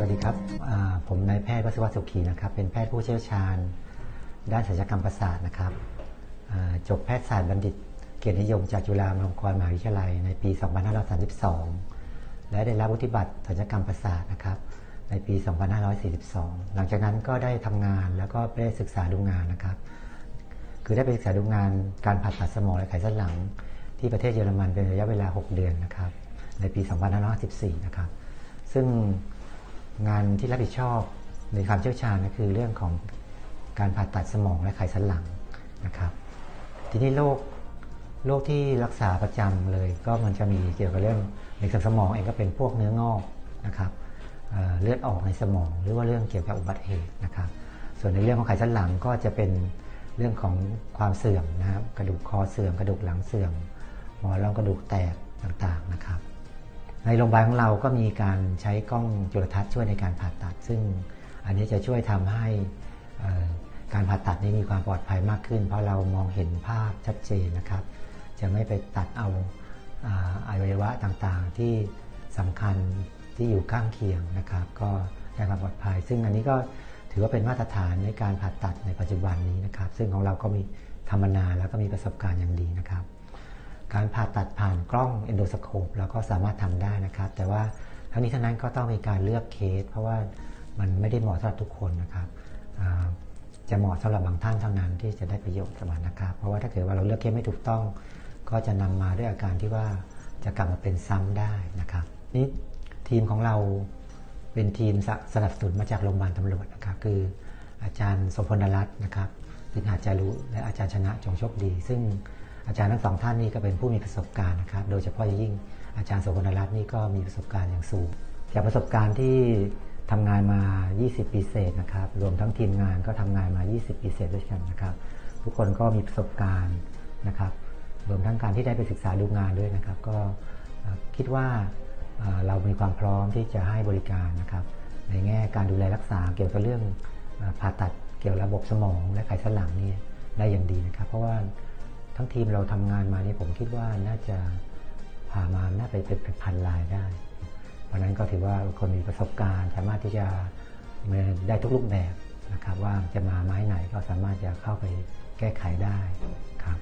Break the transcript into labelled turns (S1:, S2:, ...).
S1: วัสดีครับ ผมนายแพทย์วสิวัฒสุขีนะครับ เป็นแพทย์ผู้เชี่ยวชาญ ด้านศัลยกรรมประสาทนะครับจบแพทยศาสตร์บัณฑิต เกียรตินิยมจากจุฬาลงกรณ์มหาวิทยาลัย ในปี 2532 และได้รับวุฒิบัตรศัลยกรรมประสาทนะครับ ในปี 2542 หลังจากนั้นก็ได้ทำงานแล้วก็ได้ศึกษาดูงานนะครับ คือได้ไปศึกษาดูงานการผ่าตัดสมองและไขสันหลัง ที่ประเทศเยอรมันเป็นระยะเวลา 6 เดือนนะครับ ในปี 2514นะครับ ซึ่ง งานที่รับผิดชอบในความเชี่ยวชาญก็คือเรื่องของการผ่าตัดสมองและไขสันหลังนะครับ ทีนี้โรคโรคที่รักษาประจำเลยก็มันจะมีเกี่ยวกับเรื่องในสสมองเองก็เป็นพวกเนื้องอกนะครับเเลือดออกในสมองหรือว่าเรื่องเกี่ยวกับอุบัติเหตุนะครับ ส่วนในเรื่องของไขสันหลังก็จะเป็นเรื่องของความเสื่อมนะครับกระดูกคอเสื่อม กระดูกหลังเสื่อมหมอนรองกระดูกแตกต่างๆนะครับ ในโรงพยาบาลของเราก็มีการใช้กล้องจุลทรรศน์ช่วยในการผ่าตัด ซึ่งอันนี้จะช่วยทำให้การผ่าตัดนี้มีความปลอดภัยมากขึ้น เพราะเรามองเห็นภาพชัดเจนนะครับ จะไม่ไปตัดเอาอวัยวะต่างๆ ที่สำคัญที่อยู่ข้างเคียงนะครับ ก็ได้ความปลอดภัย ซึ่งอันนี้ก็ถือว่าเป็นมาตรฐานในการผ่าตัดในปัจจุบันนี้นะครับ ซึ่งของเราก็มีทำมานานแล้วก็มีประสบการณ์อย่างดีนะครับ การผ่าตัดผ่านกล้องเอนโดสโคปเราก็สามารถทำได้นะครับ แต่ว่าทั้งนี้ทั้งนั้นก็ต้องมีการเลือกเคส เพราะว่ามันไม่ได้เหมาะสำหรับทุกคนนะครับจะเหมาะสำหรับบางท่านเท่านั้นที่จะได้ประโยชน์กับมันนะครับ เพราะว่าถ้าเกิดว่าเราเลือกเคสไม่ถูกต้อง ก็จะนำมาด้วยอาการที่ว่าจะกลับมาเป็นซ้ำได้นะครับนี่ทีมของเราเป็นทีมสสนับสนุนมาจากโรงพยาบาลตำรวจนะครับ คืออาจารย์สมพลรัตน์นะครับซึ่งอาจจะรู้และอาจารย์ชนะจงโชคดี ซึ่ง อาจารย์ทั้งสองท่านนี่ก็เป็นผู้มีประสบการณ์นะครับ โดยเฉพาะยิ่งอาจารย์โสพลรัตน์นี่ก็มีประสบการณ์อย่างสูง จากประสบการณ์ที่ทำงานมา 20 ปีเศษนะครับ รวมทั้งทีมงานก็ทำงานมา 20 ปีเศษด้วยกันนะครับ ทุกคนก็มีประสบการณ์นะครับ รวมทั้งการที่ได้ไปศึกษาดูงานด้วยนะครับ ก็คิดว่าเรามีความพร้อมที่จะให้บริการนะครับ ในแง่การดูแลรักษาเกี่ยวกับเรื่องผ่าตัดเกี่ยวกับระบบสมองและไขสันหลังนี่ได้อย่างดีนะครับ เพราะว่า ทั้งทีมเราทำงานมานี่ผมคิดว่าน่าจะผ่ามาน่าไปเป็นพันลายได้เพราะฉะนั้นก็ถือว่าคนมีประสบการณ์สามารถที่จะได้ทุกรูปแบบนะครับว่าจะมาไม้ไหนก็สามารถจะเข้าไปแก้ไขได้ครับ